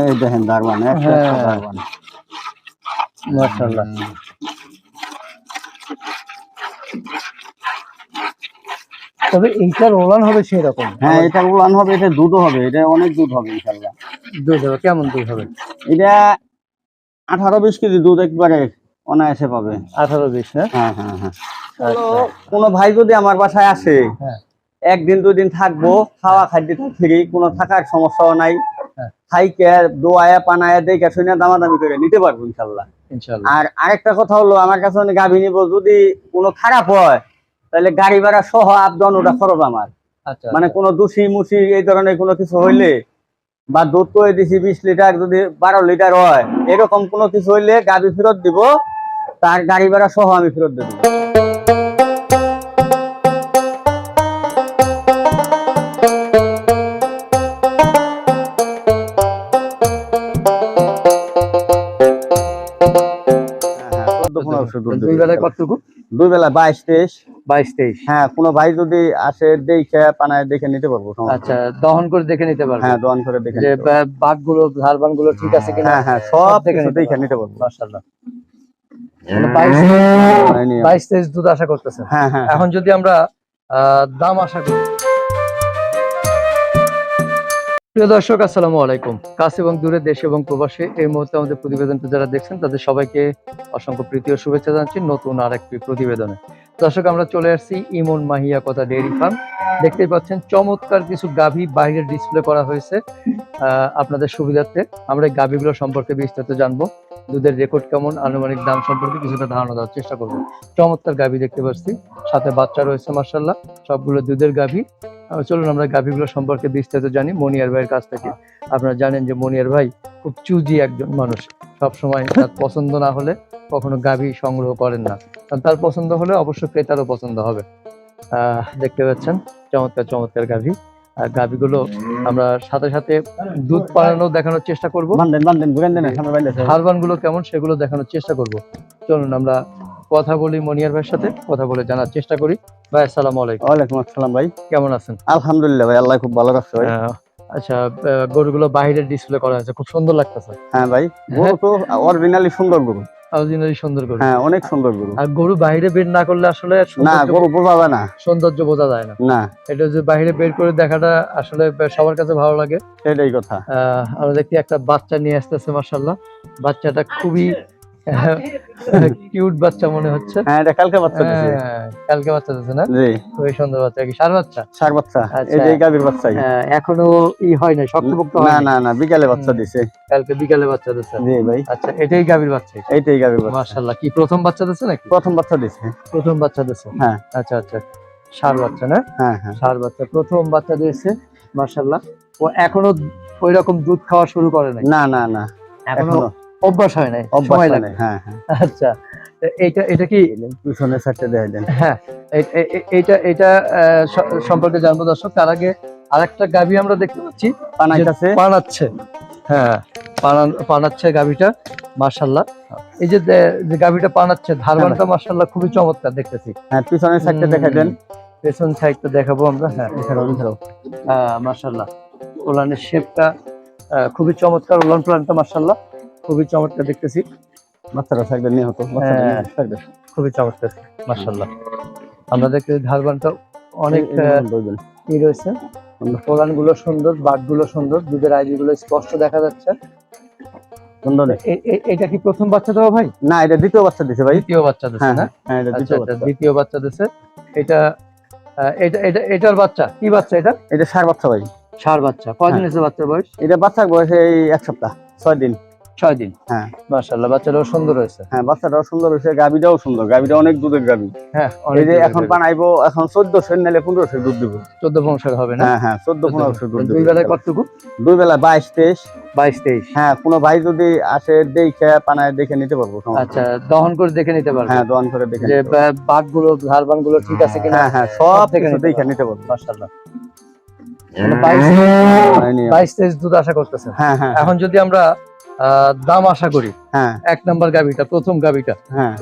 এই দেখেন দারবান হ্যাঁ। দারবান মাশাআল্লাহ। তবে এইটার ওলান হবে সেই রকম হ্যাঁ এটা উলান হবে এটা দুধও হবে এটা অনেক দুধ হবে দুধ হবে কেমন দুধ হবে? এটা আঠারো বিশ কেজি দুধ একবারে অনায়াসে পাবে। আঠারো বিশ হ্যাঁ হ্যাঁ হ্যাঁ। আচ্ছা। কোনো ভাই যদি আমার বাসায় আসে হ্যাঁ। একদিন দুই দিন থাকব খাওয়া খাদ্য ফ্রি কোনো থাকার সমস্যাও নাই। খাইকে পানায়া দেখে শুনে দামাদামি করে নিতে পারব ইনশাল্লাহ। আর আরেকটা কথা হলো আমার কাছে অনেক গাভী নিব যদি কোনো খারাপ হয় তাহলে গাড়ি ভাড়া সহ আপডাউন ওটা খরচ আমার। আচ্ছা মানে কোনো দোষী মুসি এই ধরনের কোনো কিছু হইলে বা দুধ করে দিছি বিশ লিটার যদি বারো লিটার হয় এরকম কোনো কিছু হইলে গাড়ি ফেরত দিব তার গাড়ি ভাড়া সহ আমি ফেরত দেবো। দুই বেলায় কতটুকু দুই বেলা বাইশ তেইশ বাইশ তেইশ হ্যাঁ কোনো ভাই যদি আসে দেখে পানায় দেখে নিতে পারব আচ্ছা দহন করে দেখে নিতে পারবে হ্যাঁ করে দেখে যে বাঘগুলো ধারবানগুলো ঠিক আছে কিনা হ্যাঁ হ্যাঁ সব দেখে নিতে পারব। মাশাআল্লাহ মানে বাইশ। তেইশ দুধ আশা করতেছেন হ্যাঁ হ্যাঁ এখন যদি আমরা দাম আশা করি প্রিয় দর্শক, আসসালামু আলাইকুম। কাছ এবং দূরে দেশ এবং প্রবাসে এই মুহূর্তে আমাদের প্রতিবেদনটা যারা দেখছেন, তাদের সবাইকে অসংখ্য প্রীতি ও শুভেচ্ছা জানাচ্ছি নতুন আর একটি প্রতিবেদনে। দর্শক, আমরা চলে আসছি ইমন মাহিয়া কথা ডেয়ারি ফার্ম। দেখতেই পাচ্ছেন, চমৎকার কিছু গাভী বাইরে ডিসপ্লে করা হয়েছে আপনাদের সুবিধার্থে। আমরা এই গাভীগুলো সম্পর্কে বিস্তারিত জানব। দুধের রেকর্ড কেমন, আনুমানিক দাম সম্পর্কে কিছুটা ধারণা দেওয়ার চেষ্টা করব। চমৎকার গাভী দেখতে পাচ্ছি। সাথে বাচ্চা রয়েছে মার্শাল্লাহ সবগুলো দুধের গাভী। চলুন আমরা গাভীগুলো সম্পর্কে বিস্তারিত জানি মনিয়ার ভাইয়ের কাছ থেকে। আপনারা জানেন যে মনিয়ার ভাই খুব চুজি একজন মানুষ। সব সময় তার পছন্দ না হলে কখনো গাভী সংগ্রহ করেন না। তার পছন্দ হলে অবশ্য ক্রেতারও পছন্দ হবে। দেখতে পাচ্ছেন, চমৎকার চমৎকার গাভী। গাভীগুলো আমরা সাথে সাথে দুধ পালানো দেখানোর চেষ্টা করব। বান্ধেন বান্ধেন ঘুরেন দেন সামনে বাইরে আছে। হারবানগুলো কেমন সেগুলো দেখানোর চেষ্টা করব। চলুন আমরা কথা বলি মনিয়ার ভাইয়ের সাথে কথা বলে জানার চেষ্টা করি। ভাই আসসালামু আলাইকুম। ওয়ালাইকুম আসসালাম ভাই। কেমন আছেন? আলহামদুলিল্লাহ ভাই আল্লাহ খুব ভালো রাখছে ভাই। আচ্ছা গরুগুলো বাইরে ডিসপ্লে করা হয়েছে খুব সুন্দর লাগতেছে। হ্যাঁ ভাই গরু তো অরিজিনালি সুন্দর গরু। অরিজিনালি সুন্দর গরু। হ্যাঁ অনেক সুন্দর গরু। আর গরু বাইরে বের না করলে আসলে না সৌন্দর্য- গরু বোঝা যায় না। সৌন্দর্য বোঝা যায় না। না। এটা যে বাইরে বের করে দেখাটা আসলে সবার কাছে ভালো লাগে। সেটাই কথা। আহ, আমরা দেখি একটা বাচ্চা নিয়ে আসতেছে মার্শাল্লাহ বাচ্চাটা খুবই কিউট বাচ্চা মনে হচ্ছে। হ্যাঁ এটা কালকে বাচ্চা দিছে হ্যাঁ, কালকে বাচ্চা দিচ্ছে না? জি। খুবই সুন্দর বাচ্চা কি সার বাচ্চা? সার বাচ্চা। আচ্ছা। এই যে গাভীর বাচ্চাই। হ্যাঁ, এখনও ই হয় শক্তপোক্ত না হয় না না বিকালে বাচ্চা দিছে। কালকে বিকালে বাচ্চা দিচ্ছে জি ভাই। আচ্ছা এটাই গাভীর বাচ্চা? এইটাই গাভীর বাচ্চা। মার্শাল্লাহ কি প্রথম বাচ্চা দিচ্ছে নাকি? প্রথম বাচ্চা দিছে। প্রথম বাচ্চা দিচ্ছে হ্যাঁ। আচ্ছা আচ্ছা সার বাচ্চা না? হ্যাঁ হ্যাঁ। সার বাচ্চা প্রথম বাচ্চা দিয়েছে মার্শাল্লাহ ও এখনও ওই রকম দুধ খাওয়া শুরু করে নাই? না না না। এখনও অভ্যাস হয় নাই অভ্যাস সময় হয় লাগে। হ্যাঁ হ্যাঁ। আচ্ছা তো এটা কি? পিছনের সাইডটা দেখাই দেন হ্যাঁ এটা আহ, সম্পর্কে জানব দর্শক। তার আগে আরেকটা গাভী আমরা দেখতে পাচ্ছি পানাচ্ছে। হ্যাঁ পানাচ্ছে গাভীটা মার্শাল্লাহ এই যে যে গাভীটা পানাচ্ছে ধারবানটা মার্শাল্লাহ খুবই চমৎকার দেখতেছি। হ্যাঁ পিছনের সাইডটা দেখাই দেন। পেছন সাইডটা দেখাবো আমরা। হ্যাঁ মার্শাল্লাহ ওলানের শেপটা খুবই চমৎকার ওলান প্লানটা মার্শাল্লাহ খুবই চমৎকার দেখতেছি। বাচ্চাটা সাইডে নিয়ে হতো বাচ্চাটা হ্যাঁ। খুবই চমৎকার মার্শাল্লাহ আমরা দেখতে ধারবানটা অনেক। ই রয়েছে? ওলানগুলো সুন্দর বাটগুলো সুন্দর দুধের আইডি গুলো স্পষ্ট দেখা যাচ্ছে। সুন্দর এটা কি প্রথম বাচ্চা দেওয়া ভাই? না এটা দ্বিতীয় বাচ্চা দিছে ভাই। দ্বিতীয় বাচ্চা দিচ্ছে হ্যাঁ না? হ্যাঁ, হ্যাঁ এটা আচ্ছা দ্বিতীয় আচ্ছা বাচ্চা। দ্বিতীয় বাচ্চা দিচ্ছে এটা এটা এটা এটার বাচ্চা কি বাচ্চা এটা? এটা সার বাচ্চা ভাই। সার বাচ্চা কয়দিন। হয়েছে বাচ্চার বয়স? এটা বাচ্চার বয়স এই এক সপ্তাহ ছয় দিন। ছয় দিন? হ্যাঁ। মাশাআল্লাহ বাচ্চাটাও সুন্দর হয়েছে। হ্যাঁ বাচ্চাটাও সুন্দর হয়েছে গাভিটাও সুন্দর গাভিটা অনেক দুধের গাভি। হ্যাঁ এই যে এখন পানাইবো এখন চোদ্দশো নাহলে পনেরোশো দুধ দিব। চোদ্দ বংশের হবে না? হ্যাঁ হ্যাঁ চোদ্দ পনেরোশো দুধ দুই বেলায় কতটুকু? দুই বেলা বাইশ তেইশ। বাইশ তেইশ। হ্যাঁ কোনো ভাই যদি আসে দেখে পানায় দেখে নিতে পারব আচ্ছা দহন করে দেখে নিতে পারবে? হ্যাঁ দোয়ান করে দেখে যে নিতে পারব। বাঘগুলো ধারবানগুলো ঠিক আছে কিনা? হ্যাঁ হ্যাঁ সব দেখে দেখে নিতে পারব। মাশাআল্লাহ। মানে বাইশ হয়নি। তেইশ দুধ আশা করতেছেন। হ্যাঁ হ্যাঁ। এখন যদি আমরা দাম আশা করি। হ্যাঁ। এক নাম্বার গাবিটা প্রথম গাবিটা হ্যাঁ।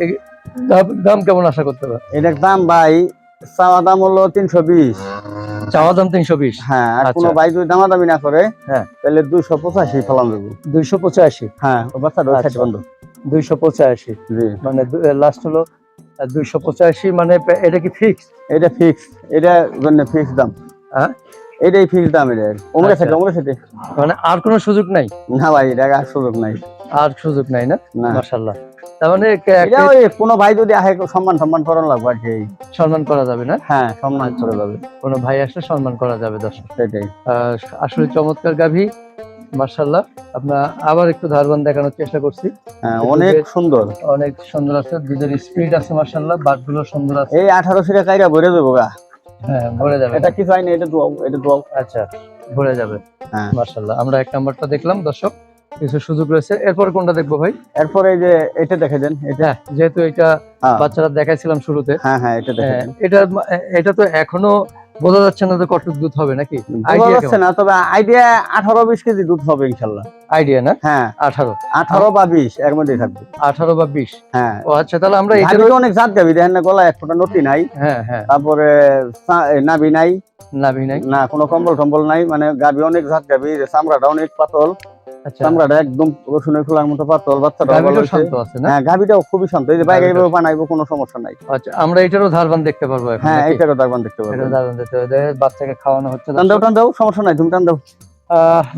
দাম- কেমন আশা করতে পারে এটার দাম ভাই চাওয়া দাম হলো তিনশো বিশ। চাওয়া দাম তিনশো বিশ? হ্যাঁ আর কোনো আচ্ছা। ভাই যদি দামাদামি না করে হ্যাঁ। তাহলে দুইশো পঁচাশি ফলান দেবো। দুইশো পঁচাশি? হ্যাঁ আচ্ছা। বন্ধ। দুইশো পঁচাশি? মানে লাস্ট হলো দুইশো পঁচাশি মানে এটা কি ফিক্স এটা ফিক্স এটা ফিক্স দাম। হ্যাঁ? এটাই ফিক্স দাম এটা ওমরে আচ্ছা। সাথে ওমরে সাথে মানে আর কোনো সুযোগ নাই? না ভাই এটা আর সুযোগ নাই। আর সুযোগ নাই না? মাশাল্লাহ তার মানে কোনো ভাই যদি আহে সম্মান সম্মান করানো লাগবে আর কি। সম্মান করা যাবে না? হ্যাঁ সম্মান করে যাবে। কোনো ভাই আসলে সম্মান করা যাবে দর্শক। সেটাই। আসলে চমৎকার গাভী মার্শাল্লাহ আপনার আবার একটু ধারবান দেখানোর চেষ্টা করছি। হ্যাঁ অনেক সুন্দর। অনেক সুন্দর আছে দুধের স্পিড আছে মার্শাল্লাহ বাটগুলো সুন্দর আছে। এই আঠারোশো টাকা ভরে দেবো গা। হ্যাঁ ভরে যাবে। এটা কিছু না এটা দোয়াও এটা দোয়াও। আচ্ছা ভরে যাবে। হ্যাঁ। মাশাআল্লাহ আমরা এক নাম্বারটা দেখলাম দর্শক কিছু সুযোগ রয়েছে। এরপর কোনটা দেখব ভাই? এরপরে এই যে এটা দেখে দেন এটা। হ্যাঁ যেহেতু এটা হ্যাঁ। বাচ্চারা দেখাইছিলাম শুরুতে। হ্যাঁ হ্যাঁ এটা দেখে হ্যাঁ, এটা এটা তো এখনও বোঝা যাচ্ছে না যে কতটুকু দুধ হবে নাকি? বোঝা যাচ্ছে না তবে আইডিয়া আঠারো বিশ কেজি দুধ হবে ইনশাল্লাহ। আইডিয়া না? হ্যাঁ। আঠারো। আঠারো বা বিশ এর মধ্যেই থাকবে। আঠারো বা বিশ? হ্যাঁ। ও আচ্ছা তাহলে আমরা এটা গাভীটা অনেক জাত গাভী দেখেন না গলায় এক ফোঁটা নতি নাই। হ্যাঁ হ্যাঁ। তারপরে নাভি নাই। নাভি নাই? না কোনো কম্বল টম্বল নাই মানে গাভী অনেক জাত যে চামড়াটা অনেক পাতল। চামড়াটা একদম রসুনের খোলার মতো পাতল বাচ্চাটা শান্ত আছে না? হ্যাঁ গাভীটাও খুবই শান্ত। এই যে বাইরে এইভাবে বানাইবো কোনো সমস্যা নাই। আচ্ছা আমরা এটারও ধারবান দেখতে পারব এখন হ্যাঁ নাকি? এইটারও দাগবান দেখতে পারব। এটারও ধারবান দেখতে পারব। বাচ্চাকে খাওয়ানো হচ্ছে। টান দাও টান দাও সমস্যা নাই তুমি টান দাও।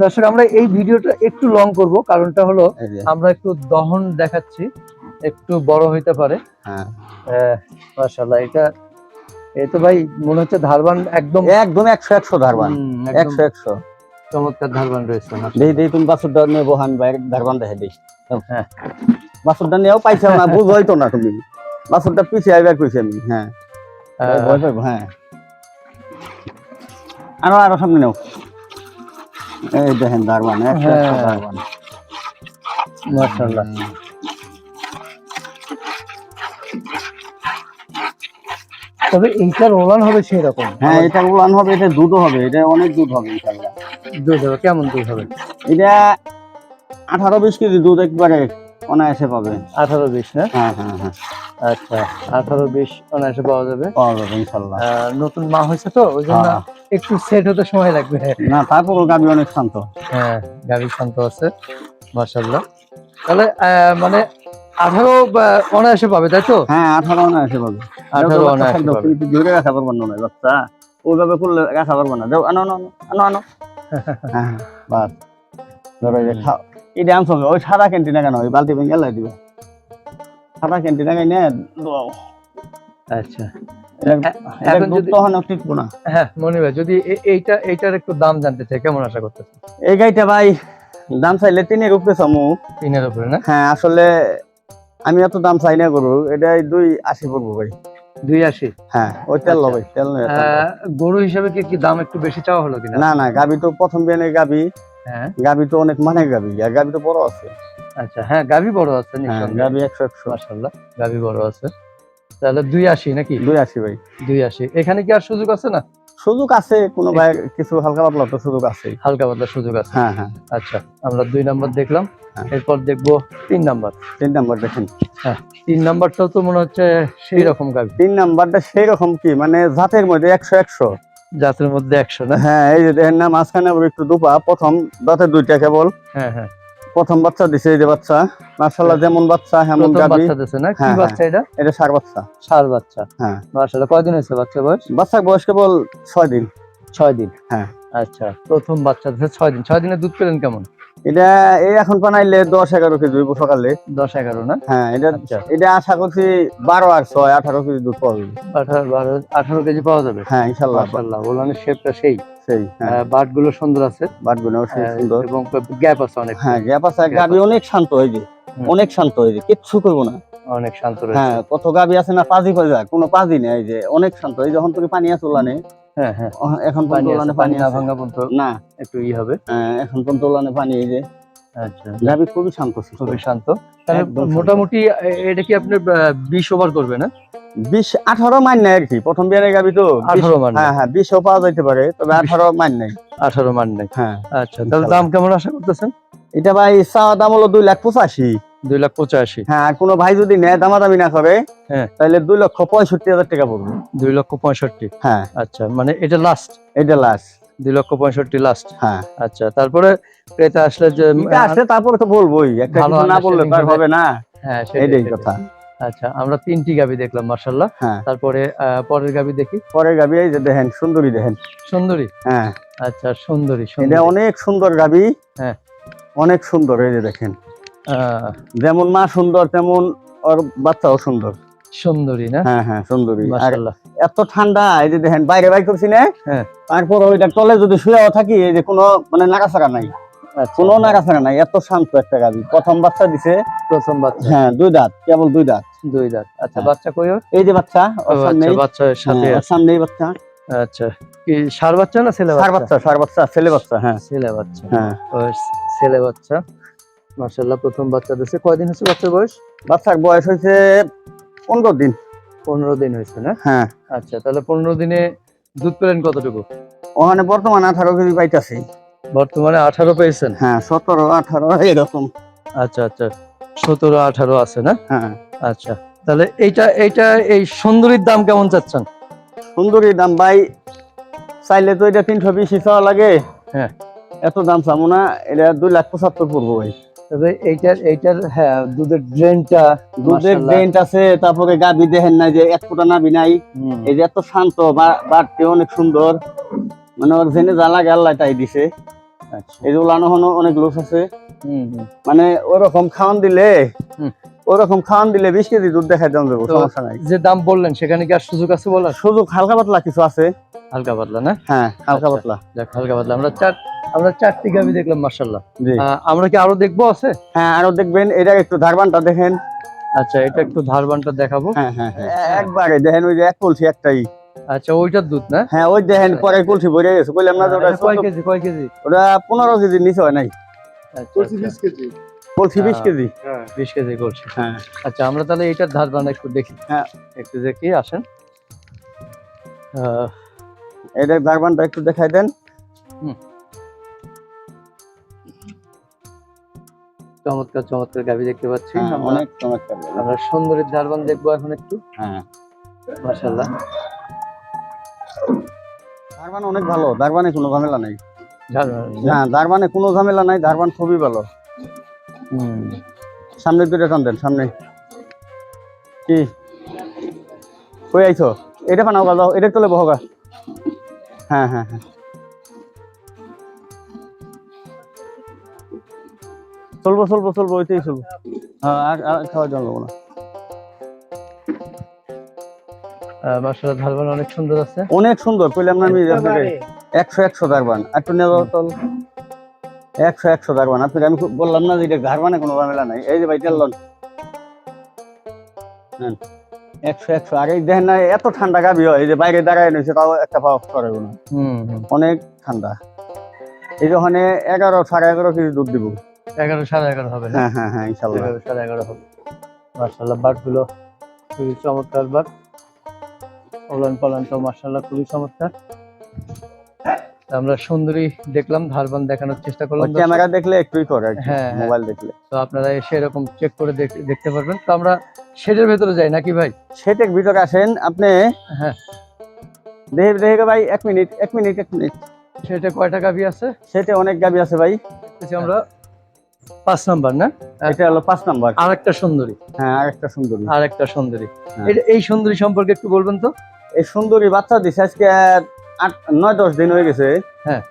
দর্শক আমরা এই ভিডিওটা একটু লং করব কারণটা হলো আমরা একটু দহন দেখাচ্ছি একটু বড় হইতে পারে। হ্যাঁ। মাশাআল্লাহ এটা এই তো ভাই মনে হচ্ছে ধারবান একদম একদম একশো একশো ধারবান। একশো একশো। চমৎকার ধারবান রয়েছে দেই দেই তুমি বাসুরটা নিয়ে বহান বাইরে ধারবান দেখে দেই। হ্যাঁ। বাসুরটা নিয়েও পাইছাও না বুঝ হইতো না তুমি। বাসুরটা পিছিয়ে আইবার কইছি আমি হ্যাঁ। হ্যাঁ। আরও আরও সামনে নাও। এই দেখেন দারবান একশো একশো হ্যাঁ। দারবান মাশাআল্লাহ। তবে এইটার ওলান হবে সেই রকম হ্যাঁ এটা উলান হবে এটা দুধও হবে এটা অনেক দুধ হবে ইনশাল্লাহ দুধ হবে কেমন দুধ হবে? এটা আঠারো বিশ কেজি দুধ একবারে অনায়াসে পাবে। আঠারো বিশ না? হ্যাঁ হ্যাঁ হ্যাঁ। আচ্ছা আঠারো বিশ অনায়াসে পাওয়া যাবে। পাওয়া যাবে ইনশাল্লাহ নতুন মা হয়েছে তো ওই জন্য হ্যাঁ। একটু সেট হতে সময় লাগবে। না তারপরও গাবি অনেক শান্ত। হ্যাঁ গাভী শান্ত আছে মার্শাল্লাহ তাহলে আহ, মানে আঠারো অনায়াসে পাবে তাই তো? হ্যাঁ আঠারো অনায়াসে পাবে। আঠারো অনায়াসে থাকলেও পাবে। কিন্তু ধরে রাখা পারব না নয় বাচ্চা। ওইভাবে করলে রাখা পারব না। যাও আনো আনো আনো, আনো হ্যাঁ বাস। ধরো যে খাও এটা আনছো ওই সাদা ক্যান্টিনে কেন? ওই বালতি ভেঙে এলাই দিবে। সাদা ক্যান্টিনে গাই নে দাও আচ্ছা। এখন যদি- টিকবো না। হ্যাঁ মনি ভাই যদি এইটা এইটার একটু দাম জানতে চাই কেমন আশা এই গাইটা ভাই দাম চাইলে তিনের উপরে চামু। তিনের উপরে না? হ্যাঁ আসলে আমি এত দাম চাই না করু এটা দুই আশি পড়ব ভাই। দুই আশি? হ্যাঁ ওই তেল আচ্ছা। লবে তেল গরু হিসাবে কি কি দাম একটু বেশি চাওয়া হলো কিনা? না না গাবি তো প্রথম গাবি। হ্যাঁ। গাবি তো অনেক মানে গাবি আর গাবি তো বড় আছে। আচ্ছা হ্যাঁ বড় আছে হ্যাঁ গাবি একশো একশো। বড় আছে। তাহলে দুই আশি নাকি? দুই আশি ভাই। দুই আশি। এখানে কি আর সুযোগ আছে না? সুযোগ আছে কোনো ভাই কিছু হালকা পাতলা তো সুযোগ আছে হালকা পাতলা সুযোগ আছে। হ্যাঁ হ্যাঁ। আচ্ছা আমরা দুই নাম্বার দেখলাম। এরপর দেখব তিন নাম্বার। তিন নাম্বার দেখেন। তিন নাম্বারটাও তো মনে হচ্ছে সেই রকম গাভী তিন নাম্বারটা সেই রকম কি? মানে জাতের মধ্যে একশো একশো। জাতের মধ্যে একশো না? হ্যাঁ এই যে দেখেন না মাঝখানে একটু দুপা। প্রথম দাঁতের দুইটা কেবল। হ্যাঁ হ্যাঁ। প্রথম বাচ্চা দিছে এই যে বাচ্চা। মার্শাল্লাহ যেমন বাচ্চা হেমন প্রথম গাবি। বাচ্চা দিছে না? কি হ্যাঁ, বাচ্চা এটা? এটা সার বাচ্চা। সার বাচ্চা। হ্যাঁ। মাশাআল্লাহ কয়দিন হয়েছে বাচ্চা বয়স? বাচ্চার বয়স কেবল ছয় দিন। ছয় দিন। হ্যাঁ। আচ্ছা প্রথম বাচ্চা দিছে ছয় দিন। ছয় দিনে দুধ পেলেন কেমন? এটা এই এখন বানাইলে দশ এগারো কেজি হইব সকালে। দশ এগারো না? হ্যাঁ এটা আচ্ছা। এটা আশা করছি বারো আর ছয় আঠারো কেজি দুধ পাওয়া যাবে। আঠারো বারো আঠারো কেজি পাওয়া যাবে? হ্যাঁ ইনশাল্লাহ। ওলানের শেপটা সেই। সেই হ্যাঁ। সুন্দর আছে। বাটগুলো সুন্দর। এবং গ্যাপ আছে অনেক। হ্যাঁ গ্যাপ আছে। গাবি অনেক শান্ত হয়ে যায় অনেক শান্ত হয়ে যায় কিচ্ছু করব না। অনেক শান্ত হ্যাঁ কত গাবি আছে না পাজি হয়ে। যায় কোনো পাজি নেই এই যে অনেক শান্ত। এই যখন তুমি পানি আছে ওলানে হ্যাঁ হ্যাঁ। এখন পর্যন্ত পানি না ভাঙা পর্যন্ত না। একটু ই হবে। হ্যাঁ, এখন পর্যন্ত পানি এই যে আচ্ছা। গাবি খুবই শান্ত খুবই শান্ত। তাহলে মোটামুটি এটা কি আপনার বিশ ওভার করবে না? বিশ আঠারো মান নাই আর কি। প্রথম বিয়ানের গাবি তো আঠারো মান হ্যাঁ হ্যাঁ বিশও পাওয়া যাইতে পারে তবে আঠারো মান নাই আঠারো মান নেই হ্যাঁ। আচ্ছা তাহলে দাম কেমন আশা করতেছেন? এটা ভাই চাওয়া দাম হলো দুই লাখ পঁচাশি। দুই লাখ পঁচাশি। হ্যাঁ কোনো ভাই যদি নেয় দামাদামি না করে হ্যাঁ। তাহলে দুই লক্ষ পঁয়ষট্টি হাজার টাকা পড়বে। দুই লক্ষ পঁয়ষট্টি? হ্যাঁ। আচ্ছা মানে এটা লাস্ট এটা লাস্ট দুই লক্ষ পঁয়ষট্টি লাস্ট হ্যাঁ। আচ্ছা তারপরে ক্রেতা আসলে যে এটা আসলে তারপরে তো বলবোই একটা কিছু না বললে তো আর understanding হবে না। হ্যাঁ সেটাই, কথা। আচ্ছা আমরা তিনটি গাবি দেখলাম মার্শাল্লাহ হ্যাঁ। তারপরে পরের গাবি দেখি। পরের গাবি এই যে দেখেন সুন্দরী দেখেন। সুন্দরী? হ্যাঁ। আচ্ছা সুন্দরী এটা সুন্দরী অনেক সুন্দর গাবি। হ্যাঁ। অনেক সুন্দর এই যে দেখেন। যেমন মা সুন্দর তেমন ওর বাচ্চাও সুন্দর। সুন্দরী না? হ্যাঁ হ্যাঁ সুন্দরী। এত ঠান্ডা এই যে দেখেন বাইরে বাইর করছি না হ্যাঁ। তারপর ওইটা তলে যদি শুয়েও থাকি এই যে কোনো মানে নাড়াচাড়া নাই। আচ্ছা, কোনো নাড়াচাড়া নাই এত শান্ত একটা গাবি প্রথম বাচ্চা দিছে। প্রথম বাচ্চা। হ্যাঁ দুই দাঁত কেবল দুই দাঁত। দুই দাঁত। আচ্ছা। বাচ্চা কই? এই যে বাচ্চা ওর আচ্ছা বাচ্চার সাথে হ্যাঁ। সামনেই বাচ্চা। আচ্ছা কি সার বাচ্চা না ছেলে সার বাচ্চা? বাচ্চা সার বাচ্চা ছেলে বাচ্চা হ্যাঁ। ছেলে বাচ্চা। হ্যাঁ। ছেলে বাচ্চা। মার্শাল্লাহ প্রথম বাচ্চা দিচ্ছে কয়দিন হচ্ছে বাচ্চার বয়স? বাচ্চার বয়স হয়েছে পনেরো দিন। পনেরো দিন হয়েছে না? হ্যাঁ। আচ্ছা তাহলে পনেরো দিনে দুধ পেলেন কতটুকু? ওখানে বর্তমানে আঠারো কেজি পাইতাছি। বর্তমানে আঠারো পেয়েছেন? হ্যাঁ সতেরো আঠারো এরকম। আচ্ছা আচ্ছা সতেরো আঠারো আছে না? হ্যাঁ। আচ্ছা তাহলে এইটা এইটা এই সুন্দরীর দাম কেমন চাচ্ছেন? সুন্দরীর দাম ভাই চাইলে তো এটা তিনশো বিশ চাওয়া লাগে। হ্যাঁ। এত দাম চামো না এটা দুই লাখ পঁচাত্তর পড়ব ভাই। তবে এইটার এইটার হ্যাঁ দুধের ড্রেনটা দুধের ডেন্ট আছে তারপরে গাবি দেখেন না যে এক ফোঁটা নাবি নাই। এই যে এত শান্ত বাড়তে অনেক সুন্দর। মানে ওর জেনে যা লাগে আল্লাহ তাই দিছে। আচ্ছা। এই যে উলানো হনো অনেক লোক আছে। মানে ওরকম খাওয়ান দিলে ওরকম খাওয়ান দিলে বিশ কেজি দুধ দেখাই দাম দেবো সমস্যা নাই। যে দাম বললেন সেখানে কি আর সুযোগ আছে বলার? সুযোগ হালকা পাতলা কিছু আছে। হালকা পাতলা না? হ্যাঁ হালকা আচ্ছা। পাতলা। যাক হালকা পাতলা। আমরা চার আমরা চারটি গাবি দেখলাম মার্শাল্লাহ জি। আমরা কি আরও দেখব আছে? হ্যাঁ আরও দেখবেন। এটা একটু ধারবানটা দেখেন। আচ্ছা এটা একটু ধারবানটা দেখাবো। হ্যাঁ হ্যাঁ হ্যাঁ। একবারে দেখেন ওই যে এক কলসি একটাই। আচ্ছা ওইটার দুধ না? হ্যাঁ ওই দেখেন পরে কলসি ভরে গেছে। বললাম না যে ওটা কয় কেজি কয় কেজি? ওটা পনেরো কেজির নিচে হয় নাই। আচ্ছা, আচ্ছা, কলসি বিশ কেজি। বিশ কেজি করছে হ্যাঁ। আচ্ছা আমরা তাহলে ধারবান একটু দেখি। হ্যাঁ। একটু দেখি আসেন। এটা ধারবানটা একটু দেখাই দেন। চমৎকার চমৎকার গাবি দেখতে পাচ্ছি। হ্যাঁ, অনেক চমৎকার আমরা সুন্দরীর ধারবান দেখব এখন একটু। হ্যাঁ। মাশাল্লাহ ধারবান অনেক ভালো ধারবানে কোনো ঝামেলা নাই। হ্যাঁ ধারবানে কোনো ঝামেলা নাই ধারবান খুবই ভালো। সামনে দুটো টান দেন সামনে। কি? কই আইছো? এটা বানাও গা দাও এটা তোলে বহগা হ্যাঁ হ্যাঁ হ্যাঁ। চলবো চলবো চলবো ওইটাই চলবো। হ্যাঁ আর আর খাওয়া যাব না। ধারবান অনেক সুন্দর আছে। অনেক সুন্দর কইলাম না আমি আপনাকে একটু নেওয়া আপনাকে আমি বললাম না যে এটা ধারবানে কোনো ঝামেলা নাই। এই যে ভাই নেন। একশো একশো। আর এই দেখেন না এত ঠান্ডা গাবি হয় এই যে বাইরে দাঁড়ায় নিয়েছে তাও একটা পাওয়া করে না হুম হুম। অনেক ঠান্ডা। এই যে ওখানে এগারো সাড়ে এগারো কেজি দুধ দিব। এগারো সাড়ে এগারো হবে হ্যাঁ হ্যাঁ হ্যাঁ ইনশাল্লাহ এগারো সাড়ে এগারো হবে। মার্শাল্লাহ বাটগুলো খুবই চমৎকার বাট ওলান পালানটাও মার্শাল্লাহ খুবই চমৎকার। আমরা সুন্দরী দেখলাম ধারবান দেখানোর চেষ্টা করলাম ক্যামেরা দেখলে একটুই করে হ্যাঁ, হ্যাঁ। মোবাইল দেখলে। তো আপনারা এসে এরকম চেক করে দেখ- দেখতে পারবেন। তো আমরা শেডের ভেতরে যাই নাকি ভাই? সেটেক ভিতরে আসেন আপনি হ্যাঁ। দেখে দেখে ভাই এক মিনিট এক মিনিট এক মিনিট। সেটা কয়টা গাভি আছে? সেটে অনেক গাবি আছে ভাই। আমরা। পাঁচ নাম্বার না? এটা হলো পাঁচ নাম্বার। আর একটা সুন্দরী। হ্যাঁ আর একটা সুন্দরী। আর একটা সুন্দরী। হ্যাঁ। এই সুন্দরী সম্পর্কে একটু বলবেন তো? এই সুন্দরী বাচ্চা দিছে আজকে আট নয় দশ দিন হয়ে গেছে। হ্যাঁ।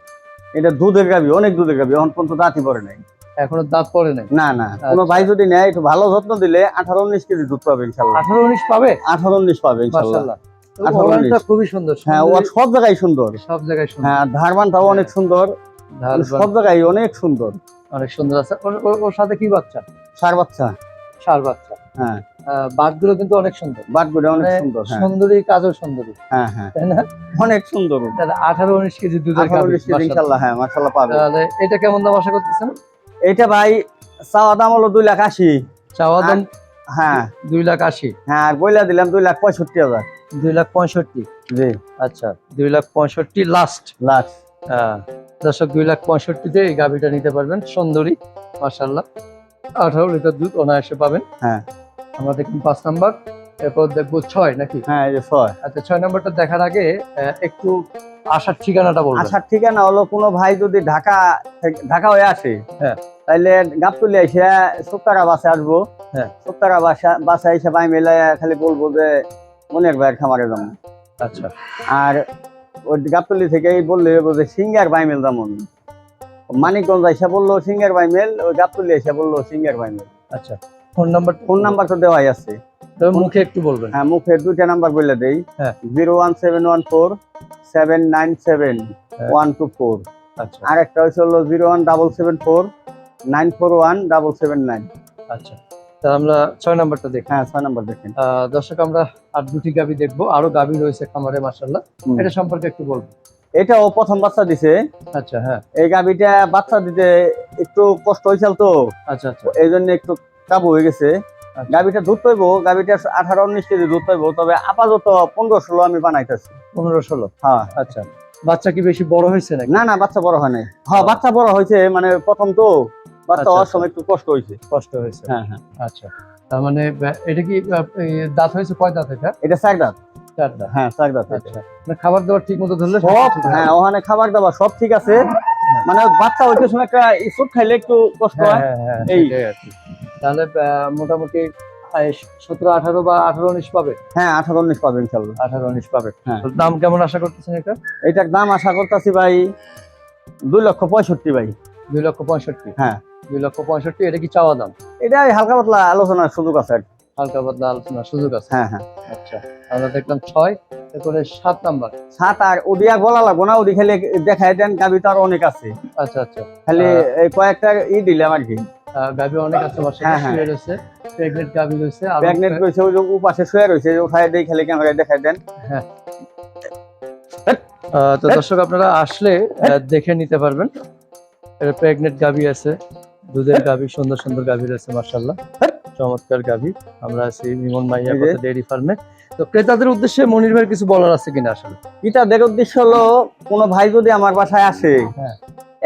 এটা দুধের গাবি অনেক দুধের গাবি এখন পর্যন্ত দাঁতই পড়ে নাই। এখনও দাঁত পড়ে নাই? না না কোনো আচ্ছা। ভাই যদি নেয় একটু ভালো যত্ন দিলে আঠারো উনিশ কেজি দুধ পাবে ইনশাল্লাহ আঠারো উনিশ পাবে? আঠারো উনিশ পাবে ইনশাল্লাহ খুবই সুন্দর হ্যাঁ ও সব জায়গায় সুন্দর। সব জায়গায় হ্যাঁ ধারবানটাও অনেক সুন্দর। সব জায়গায় অনেক সুন্দর। অনেক সুন্দর আছে। ওর- সাথে কি বাচ্চা? সার বাচ্চা। সার বাচ্চা। হ্যাঁ। বাটগুলো কিন্তু অনেক সুন্দর। বাটগুলো অনেক মানে সুন্দর হ্যাঁ। সুন্দরী কাজও সুন্দরী। হ্যাঁ হ্যাঁ। তাই না? অনেক সুন্দর তাহলে আঠারো উনিশ কেজি দুধের ইনশাল্লাহ হ্যাঁ মার্শাল্লাহ পাবে। তাহলে এটা কেমন দাম আশা করতেছেন? এটা ভাই চাওয়া দাম হলো দুই লাখ আশি। চাওয়া দাম হ্যাঁ। দুই লাখ আশি। হ্যাঁ আর বইলা দিলাম দুই লাখ পঁয়ষট্টি হাজার। দুই লাখ পঁয়ষট্টি। জি। আচ্ছা দুই লাখ পঁয়ষট্টি লাস্ট। লাখ দর্শক দুই লাখ পঁয়ষট্টিতে এই গাভিটা নিতে পারবেন। সুন্দরী মার্শাল্লাহ আঠারো লিটার দুধ অনায়াসে পাবেন। হ্যাঁ। আমরা দেখুন পাঁচ নাম্বার এরপর দেখব ছয় নাকি? হ্যাঁ এই যে ছয়। আচ্ছা ছয় নাম্বারটা দেখার আগে একটু আসার ঠিকানাটা বলবেন। আসার ঠিকানা হলো কোনো ভাই যদি ঢাকা ঢাকা হয়ে আসে হ্যাঁ। তাইলে গাবতলি এসে সুক্তারা বাসে আসব। হ্যাঁ। সুক্তারা বাসা বাসা এসে ভাই মেলে খালি বলব যে মনের ভাইয়ের খামারে যাব। আচ্ছা। আর ওই গাবতলি থেকে বললে যে সিঙ্গার বাইমেল যেমন মানিকগঞ্জ এসে বলল সিঙ্গার বাইমেল ওই গাবতলি এসে বলল সিঙ্গার বাইমেল। আচ্ছা ফোন নাম্বার ফোন নাম্বার তো দেওয়াই আছে। তবে মুখে একটু বলবেন। হ্যাঁ মুখে দুইটা নাম্বার বলে দেই। হ্যাঁ। Zero one seven one four seven nine seven হ্যাঁ। One two four. আচ্ছা। আর একটা হচ্ছে হলো zero one double seven four nine four one double seven nine. আচ্ছা। তা আমরা ছয় নাম্বারটা দেখি। হ্যাঁ ছয় নাম্বার দেখেন। দর্শক আমরা আর দুটি গাবি দেখব। আরও গাবি রয়েছে খামারে মাসাল্লাহ এটা সম্পর্কে একটু বলব। এটা ও প্রথম বাচ্চা দিছে। আচ্ছা হ্যাঁ। এই গাভিটা বাচ্চা দিতে একটু কষ্ট হয়েছিল তো। আচ্ছা আচ্ছা। এই জন্য একটু কাবু হয়ে গেছে। আচ্ছা। গাভিটা দুধ পাইবো গাভিটা আঠারো উনিশ কেজি দুধ পাইবো তবে আপাতত পনেরো ষোলো আমি বানাইতেছি। পনেরো ষোলো? হ্যাঁ। আচ্ছা। বাচ্চা কি বেশি বড় হয়েছে না না বাচ্চা বড় হয় নাই। হ্যাঁ বাচ্চা বড় হয়েছে মানে প্রথম তো। বাচ্চা আচ্ছা, হওয়ার আচ্ছা। সময় একটু কষ্ট হয়েছে। কষ্ট হয়েছে। হ্যাঁ হ্যাঁ। আচ্ছা। তার মানে এটা কি দাঁত হয়েছে কয় দাঁত এটা? এটা চার দাঁত। চার দাঁত। হ্যাঁ চার দাঁত আচ্ছা। মানে খাবার দাবার ঠিক মতো ধরলে সব হ্যাঁ ওখানে খাবার দাবার সব ঠিক আছে। মানে বাচ্চা হইতে সময় একটা ইস্যুট খাইলে একটু কষ্ট হ্যাঁ। হয় হ্যাঁ হ্যাঁ এই। তাহলে মোটামুটি সতেরো আঠারো বা আঠারো উনিশ পাবে? হ্যাঁ আঠারো উনিশ পাবে ইনশাল্লাহ। আঠারো উনিশ পাবে। হ্যাঁ। দাম কেমন আশা করতেছেন এটা? এটার দাম আশা করতেছি ভাই দুই লক্ষ পঁয়ষট্টি ভাই। দুই লক্ষ পঁয়ষট্টি। হ্যাঁ। দুই লক্ষ পঁয়ষট্টি এটা কি চাওয়া দাম? এটা হালকা পাতলা আলোচনার সুযোগ আছে হালকা পাতলা আলোচনার সুযোগ আছে? হ্যাঁ হ্যাঁ। আচ্ছা আমরা দেখলাম ছয় সাত নাম্বার। সাত আর ওদিয়া গলা লাগবো না খালি দেখাই দেন গাবি তো আর অনেক আছে। আচ্ছা আচ্ছা। খালি এই কয়েকটা ই দিলাম আর কি। অনেক আছে হ্যাঁ, হ্যাঁ। শুয়ে রয়েছে। প্রেগনেন্ট গাভী রয়েছে প্রেগনেন্ট রয়েছে ওই যে শুয়ে রয়েছে উঠাই দেই খালি ক্যামেরায় দেখাই দেন। আহ, তো দর্শক আপনারা আসলে দেখে নিতে পারবেন। প্রেগনেন্ট গাভী আছে। দুধের গাভী সুন্দর সুন্দর গাভী রয়েছে মার্শাল্লাহ চমৎকার গাভী। আমরা আছি ইমন মাইয়া ডেয়ারি ফার্মে তো ক্রেতাদের উদ্দেশ্যে মনির ভাইয়ের কিছু বলার আছে কিনা আসলে? এটা দেখ উদ্দেশ্য হলো কোনো ভাই যদি আমার বাসায় আসে হ্যাঁ।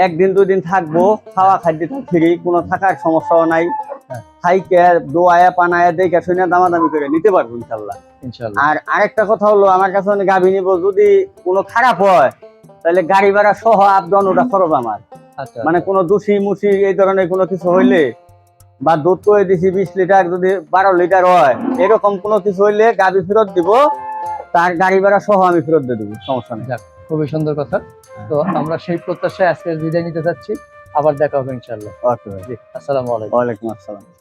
একদিন দুই দিন থাকব খাওয়া খাদ্য ফ্রি কোনো থাকার সমস্যাও নাই। হ্যাঁ। খাইকে দোয়ায়া পানায়া দেখে শুনে দামাদামি করে নিতে পারব ইনশাল্লাহ ইনশাল্লাহ আর আরেকটা কথা হলো আমার কাছে অনেক গাভী নিব যদি কোনো খারাপ হয় তাহলে গাড়ি ভাড়া সহ আপডাউন ওটা খরচ আমার। আচ্ছা। মানে কোনো দোষী মুসি এই ধরনের কোনো কিছু হইলে বা দুধ তো দিছি বিশ লিটার যদি বারো লিটার হয় এরকম কোনো কিছু হইলে গাড়ি ফেরত দিব তার গাড়ি ভাড়া সহ আমি ফেরত দিয়ে দেবো সমস্যা নেই। খুবই সুন্দর কথা। তো আমরা সেই প্রত্যাশায় আজকে বিদায় নিতে চাচ্ছি আবার দেখা হবে ইনশাল্লাহ ওকে আসসালামু আলাইকুম। ওয়ালাইকুম আসসালাম।